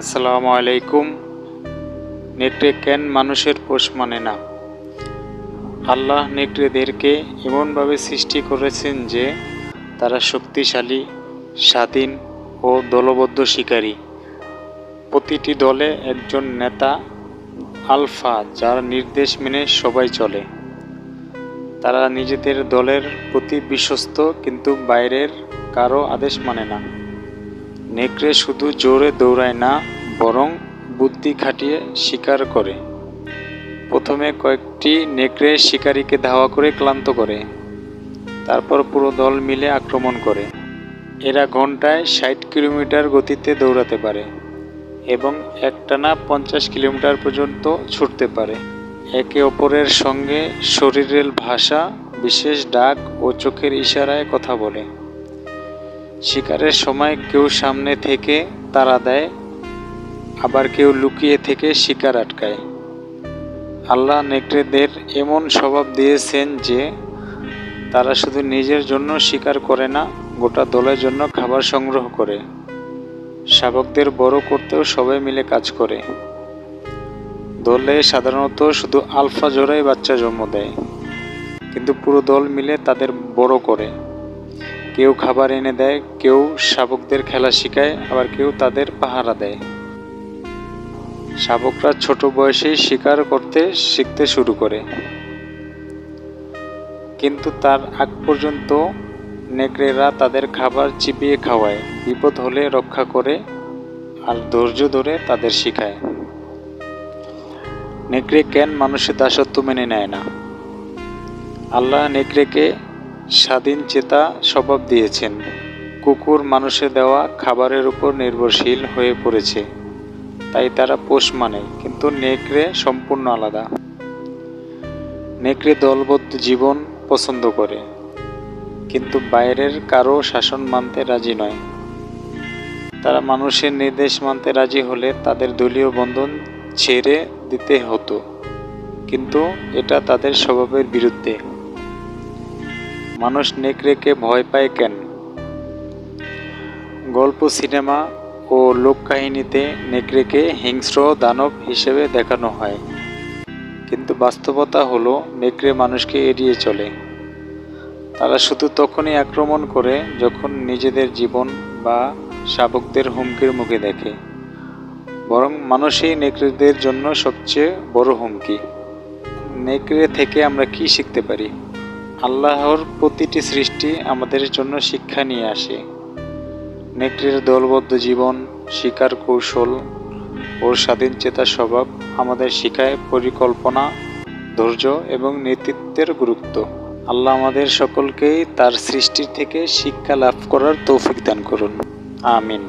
আসসালামু আলাইকুম। নেকড়ে কেন মানুষের পোষ মানে না? আল্লাহ নেকড়েদেরকে এমনভাবে সৃষ্টি করেছেন যে তারা শক্তিশালী, স্বাধীন ও দলবদ্ধ শিকারী। প্রতিটি দলে একজন নেতা, আলফা, যার নির্দেশ মেনে সবাই চলে। তারা নিজেদের দলের প্রতি বিশ্বস্ত, কিন্তু বাইরের কারও আদেশ মানে না। নেকড়ে শুধু জোরে দৌড়ায় না, বরং বুদ্ধি খাটিয়ে শিকার করে। প্রথমে কয়েকটি নেকড়ে শিকারীকে ধাওয়া করে ক্লান্ত করে, তারপর পুরো দল মিলে আক্রমণ করে। এরা ঘন্টায় ষাট কিলোমিটার গতিতে দৌড়াতে পারে এবং একটানা পঞ্চাশ কিলোমিটার পর্যন্ত ছুটতে পারে। একে অপরের সঙ্গে শরীরের ভাষা, বিশেষ ডাক ও চোখের ইশারায় কথা বলে। শিকারের সময় কেউ সামনে থেকে তাড়া দেয়, আবার কেউ লুকিয়ে থেকে শিকার আটকায়। আল্লাহ নেকড়েদের এমন স্বভাব দিয়েছেন যে, তারা শুধু নিজের জন্য শিকার করে না, গোটা দলের জন্য খাবার সংগ্রহ করে। শাবকদের বড় করতেও সবাই মিলে কাজ করে। দলে সাধারণত শুধু আলফা জোড়াই বাচ্চা জন্ম দেয়, কিন্তু পুরো দল মিলে তাদের বড় করে। কেউ খাবার এনে দেয়, কেউ শাবকদের খেলা শেখায়, আবার কেউ তাদের পাহারা দেয়। শাবকরা ছোট বয়সেই শিকার করতে শিখতে শুরু করে। কিন্তু তার আগ পর্যন্ত নেকড়েরা তাদের খাবার চিপিয়ে খাওয়ায়, বিপদ হলে রক্ষা করে আর ধৈর্য ধরে তাদের শিখায়। নেকড়ে কেন মানুষের দাসত্ব মেনে নেয় না? আল্লাহ নেকড়েকে স্বাধীন চেতা স্বভাব দিয়েছেন। কুকুর মানুষে দেওয়া খাবারের উপর নির্ভরশীল হয়ে পড়েছে। তাই তারা পোষ মানে কিন্তু নেকড়ে সম্পূর্ণ আলাদা। নেকড়ে দলবদ্ধ জীবন পছন্দ করে, কিন্তু বাইরের কারও শাসন মানতে রাজি নয়। তারা মানুষের নির্দেশ মানতে রাজি হলে তাদের দলীয় বন্ধন ছেড়ে দিতে হতো, কিন্তু এটা তাদের স্বভাবের বিরুদ্ধে। মানুষ নেকড়েকে ভয় পায় কেন? গল্প, সিনেমা ও লোককাহিনীতে নেকড়েকে হিংস্র দানব হিসেবে দেখানো হয়। কিন্তু বাস্তবতা হলো নেকড়ে মানুষকে এড়িয়ে চলে। তারা শুধু তখনই আক্রমণ করে যখন নিজেদের জীবন বা শাবকদের হুমকির মুখে দেখে। বরং মানুষই নেকড়েদের জন্য সবচেয়ে বড় হুমকি। নেকড়ে থেকে আমরা কি শিখতে পারি? আল্লাহর প্রতিটি সৃষ্টি আমাদের জন্য শিক্ষা নিয়ে আসে। নেকড়ের দলবদ্ধ জীবন, শিকার কৌশল, ও স্বাধীন চেতা স্বভাব আমাদের শিখায় পরিকল্পনা, ধৈর্য এবং নেতৃত্বের গুরুত্ব। আল্লাহ আমাদের সকলকেই তার সৃষ্টির থেকে শিক্ষা লাভ করার তৌফিক দান করুন। আমিন।